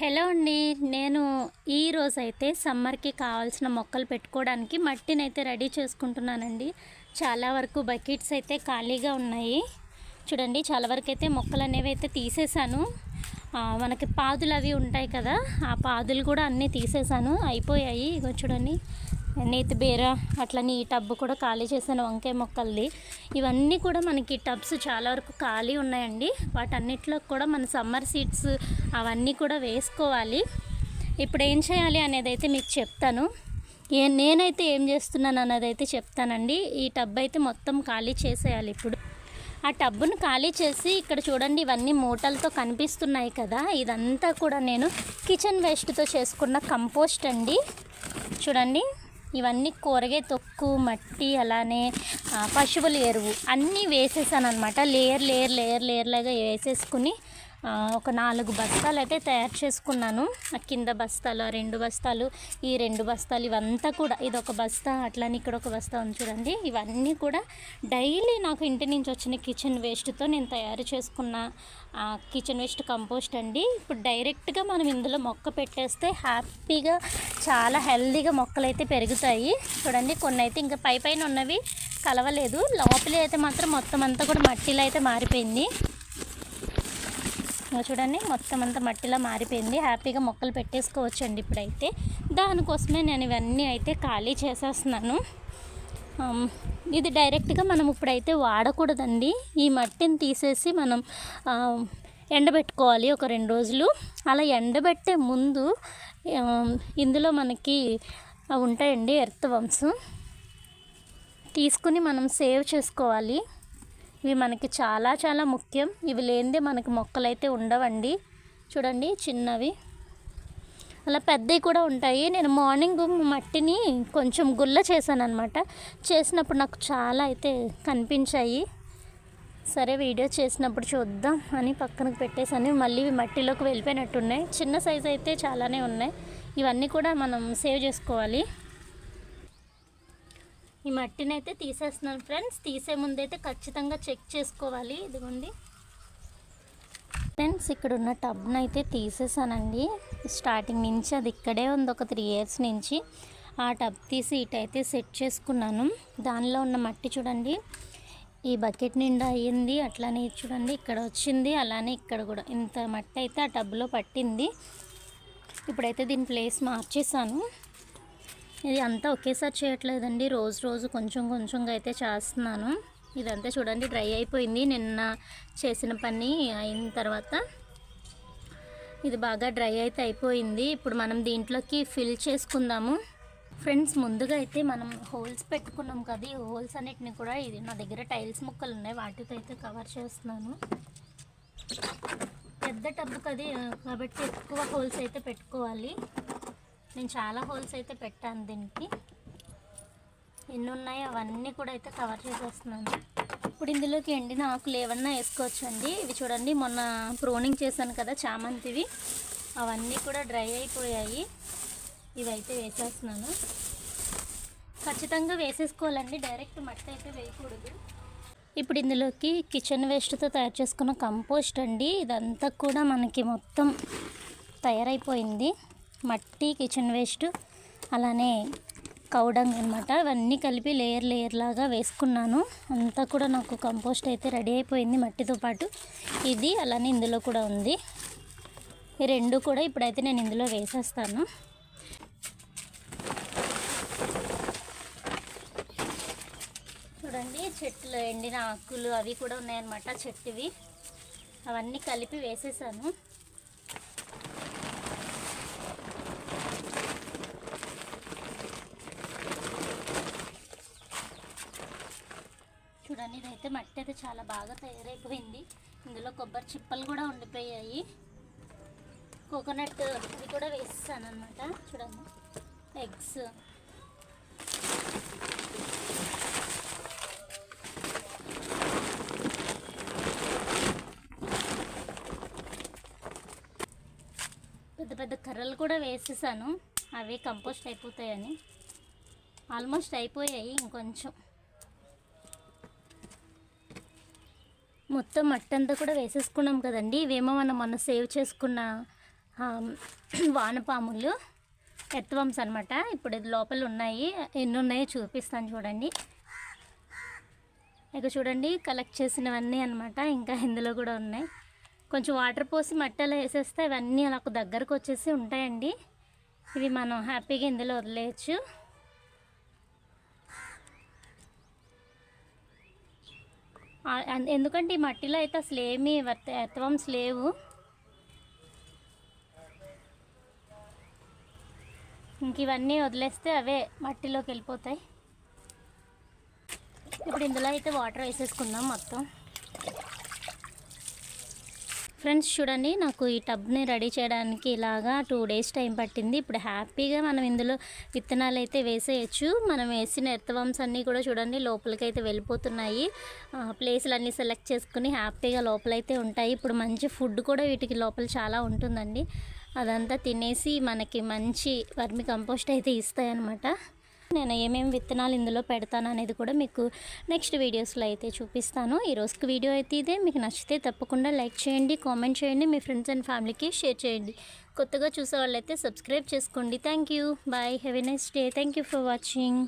Hello అండి నేను ఈ అయితే సమ్మర్కి కావాల్సిన మొక్కలు పెట్టుకోవడానికి మట్టిని అయితే రెడీ చేసుకుంటున్నానండి. చాలా వరకు బకెట్స్ అయితే ఖాళీగా ఉన్నాయి. చూడండి చాలా వరకు అయితే మొక్కలు అనేవి అయితే తీసేసాను మనకి పాదులు అవి ఉంటాయి కదా ఆ పాదులు కూడా అన్నీ తీసేసాను. అయిపోయాయి. ఇగో చూడండి. నేతి బీర అట్లని ఈ టబ్బు కూడా ఖాళీ చేశాను వంకాయ మొక్కలది. ఇవన్నీ కూడా మనకి టబ్స్ చాలా వరకు ఖాళీ ఉన్నాయండి. వాటన్నిటిలో కూడా మన సమ్మర్ సీడ్స్ అవన్నీ కూడా వేసుకోవాలి. ఇప్పుడు ఏం చేయాలి అనేది అయితే మీకు చెప్తాను. ఏ నేనైతే ఏం చేస్తున్నాను అన్నది అయితే చెప్తానండి. ఈ టబ్ అయితే మొత్తం ఖాళీ చేసేయాలి ఇప్పుడు. ఆ టబ్బును ఖాళీ చేసి ఇక్కడ చూడండి ఇవన్నీ మూటలతో కనిపిస్తున్నాయి కదా. ఇదంతా కూడా నేను కిచెన్ వేస్ట్తో చేసుకున్న కంపోస్ట్ అండి. చూడండి ఇవన్నీ కూరగాయ తొక్కు మట్టి అలానే పశువుల ఎరువు అన్నీ వేసేసాను అనమాట లేయర్ లేయర్ లేయర్ లేయర్ లాగా వేసేసుకుని ఒక నాలుగు బస్తాలు అయితే తయారు చేసుకున్నాను. ఆ కింద బస్తాలు ఆ రెండు బస్తాలు ఈ రెండు బస్తాలు ఇవంతా కూడా. ఇది ఒక బస్తా అట్లానే ఇక్కడ ఒక బస్తా ఉంది చూడండి. ఇవన్నీ కూడా డైలీ నాకు ఇంటి నుంచి వచ్చిన కిచెన్ వేస్ట్తో నేను తయారు చేసుకున్న కిచెన్ వేస్ట్ కంపోస్ట్ అండి. ఇప్పుడు డైరెక్ట్గా మనం ఇందులో మొక్క పెట్టేస్తే హ్యాపీగా చాలా హెల్దీగా మొక్కలు అయితే పెరుగుతాయి. చూడండి కొన్ని అయితే ఇంకా పై పైన ఉన్నవి కలవలేదు. లోపలి అయితే మాత్రం మొత్తం అంతా కూడా మట్టిలో అయితే మారిపోయింది. చూడండి మొత్తం అంతా మట్టిలా మారిపోయింది. హ్యాపీగా మొక్కలు పెట్టేసుకోవచ్చు అండి ఇప్పుడైతే. దానికోసమే నేను ఇవన్నీ అయితే ఖాళీ చేసేస్తున్నాను. ఇది డైరెక్ట్గా మనం ఇప్పుడైతే వాడకూడదండి. ఈ మట్టిని తీసేసి మనం ఎండబెట్టుకోవాలి ఒక రెండు రోజులు. అలా ఎండబెట్టే ముందు ఇందులో మనకి ఉంటాయండి ఎర్త్ వంశం తీసుకుని మనం సేవ్ చేసుకోవాలి. ఇవి మనకి చాలా చాలా ముఖ్యం. ఇవి లేనిదే మనకి మొక్కలైతే ఉండవండి. చూడండి చిన్నవి. అలా పెద్దవి కూడా ఉంటాయి. నేను మార్నింగ్ మట్టిని కొంచెం గుల్ల చేశాను అనమాట చేసినప్పుడు నాకు చాలా అయితే కనిపించాయి. సరే వీడియో చేసినప్పుడు చూద్దాం అని పక్కనకు పెట్టేసాను మళ్ళీ ఇవి మట్టిలోకి వెళ్ళిపోయినట్టున్నాయి. చిన్న సైజు అయితే చాలానే ఉన్నాయి. ఇవన్నీ కూడా మనం సేవ్ చేసుకోవాలి. ఈ మట్టిని అయితే తీసేస్తున్నాను ఫ్రెండ్స్. తీసే ముందైతే ఖచ్చితంగా చెక్ చేసుకోవాలి. ఇదిగోండి. ఫ్రెండ్స్ ఇక్కడ ఉన్న టబ్ని అయితే తీసేసానండి. స్టార్టింగ్ నుంచి అది ఇక్కడే ఉంది ఒక త్రీ ఇయర్స్ నుంచి. ఆ టబ్ తీసి ఇటైతే సెట్ చేసుకున్నాను. దానిలో ఉన్న మట్టి చూడండి. ఈ బకెట్ నిండా అయ్యింది అట్లానే చూడండి. ఇక్కడ వచ్చింది అలానే ఇక్కడ కూడా. ఇంత మట్టి అయితే ఆ టబ్లో పట్టింది. ఇప్పుడైతే దీని ప్లేస్ మార్చేసాను. ఇది అంతా ఒకేసారి చేయట్లేదండి. రోజు రోజు కొంచెం కొంచెంగా అయితే చేస్తున్నాను. ఇదంతా చూడండి డ్రై అయిపోయింది. నిన్న చేసిన పని అయిన తర్వాత ఇది బాగా డ్రై అయితే అయిపోయింది. ఇప్పుడు మనం దీంట్లోకి ఫిల్ చేసుకుందాము. ఫ్రెండ్స్ ముందుగా అయితే మనం హోల్స్ పెట్టుకున్నాం కదా ఈ హోల్స్ అన్నిటిని కూడా ఇది నా దగ్గర టైల్స్ ముక్కలు ఉన్నాయి. వాటితో అయితే కవర్ చేస్తున్నాను. పెద్ద టబ్బు కది కాబట్టి ఎక్కువ హోల్స్ అయితే పెట్టుకోవాలి. నేను చాలా హోల్స్ అయితే పెట్టాను దీనికి. ఎన్ని ఉన్నాయో అవన్నీ కూడా అయితే కవర్ చేసేస్తున్నాను. ఇప్పుడు ఇందులోకి ఎండిన ఆకులు ఏమన్నా వేసుకోవచ్చు అండి ఇవి చూడండి మొన్న ప్రోనింగ్ చేశాను కదా చామంతివి. అవన్నీ కూడా డ్రై అయిపోయాయి. ఇవైతే వేసేస్తున్నాను. ఖచ్చితంగా వేసేసుకోవాలండి డైరెక్ట్ మట్టి అయితే వేయకూడదు. ఇప్పుడు ఇందులోకి కిచెన్ వేస్ట్తో తయారు చేసుకున్న కంపోస్ట్ అండి. ఇదంతా కూడా మనకి మొత్తం తయారైపోయింది. మట్టి కిచెన్ వేస్ట్ అలానే కౌడంగ్ అనమాట అవన్నీ కలిపి లేయర్ లేయర్ లాగా వేసుకున్నాను. అంతా కూడా నాకు కంపోస్ట్ అయితే రెడీ అయిపోయింది మట్టితో పాటు. ఇది అలానే ఇందులో కూడా ఉంది. ఈ రెండు కూడా ఇప్పుడైతే నేను ఇందులో వేసేస్తాను. చూడండి చెట్లు ఎండిన ఆకులు అవి కూడా ఉన్నాయన్నమాట చెట్టువి. అవన్నీ కలిపి వేసేసాను. చూడండి ఇదైతే మట్టి అయితే చాలా బాగా తయారైపోయింది. ఇందులో కొబ్బరి చిప్పలు కూడా ఉండిపోయాయి. కోకోనట్ ఇది కూడా వేసేసాను అనమాట చూడండి. ఎగ్స్ పెద్ద పెద్ద కర్రలు కూడా వేసేసాను. అవి కంపోస్ట్ అయిపోతాయని. ఆల్మోస్ట్ అయిపోయాయి ఇంకొంచెం. మొత్తం మట్టి అంతా కూడా వేసేసుకున్నాం కదండి. ఇవేమో మనం మొన్న సేవ్ చేసుకున్న వానపాములు ఎత్వంస్ అనమాట ఇప్పుడు ఇది లోపల ఉన్నాయి. ఎన్ని ఉన్నాయో చూపిస్తాను చూడండి. ఇక చూడండి కలెక్ట్ చేసినవన్నీ అనమాట ఇంకా ఇందులో కూడా ఉన్నాయి. కొంచెం వాటర్ పోసి మట్టలో వేసేస్తే ఇవన్నీ అలా ఒక దగ్గరకు వచ్చేసి ఉంటాయండి. ఇవి మనం హ్యాపీగా ఇందులో వదిలేయచ్చు ఆ- అన్- ఎందుకంటే ఈ మట్టిలో అయితే అసలు ఏమీ వర్త ఎత్వమ్స్ లేవు. ఇంక ఇవన్నీ వదిలేస్తే అవే మట్టిలోకి వెళ్ళిపోతాయి. ఇప్పుడు ఇందులో అయితే వాటర్ వేసేసుకుందాం మొత్తం. ఫ్రెండ్స్ చూడండి నాకు ఈ టబ్ని రెడీ చేయడానికి ఇలాగా టూ డేస్ టైం పట్టింది. ఇప్పుడు హ్యాపీగా మనం ఇందులో విత్తనాలు అయితే వేసేయచ్చు. మనం వేసిన ఎర్తవంస్ అన్నీ కూడా చూడండి లోపలికైతే వెళ్ళిపోతున్నాయి. ఆ, ప్లేసులు అన్నీ సెలెక్ట్ చేసుకుని హ్యాపీగా లోపలైతే ఉంటాయి. ఇప్పుడు మంచి ఫుడ్ కూడా వీటికి లోపల చాలా ఉంటుందండి. అదంతా తినేసి మనకి మంచి వర్మి కంపోస్ట్ అయితే ఇస్తాయన్నమాట. నేను ఏమేమి విత్తనాలు ఇందులో పెడతాను అనేది కూడా మీకు నెక్స్ట్ వీడియోస్లో అయితే చూపిస్తాను. ఈ రోజుకి వీడియో అయితే ఇదే. మీకు నచ్చితే తప్పకుండా లైక్ చేయండి కామెంట్ చేయండి మీ ఫ్రెండ్స్ అండ్ ఫ్యామిలీకి షేర్ చేయండి. కొత్తగా చూసే వాళ్ళైతే సబ్స్క్రైబ్ చేసుకోండి. Thank you. Bye. Have a nice day. Thank you for watching.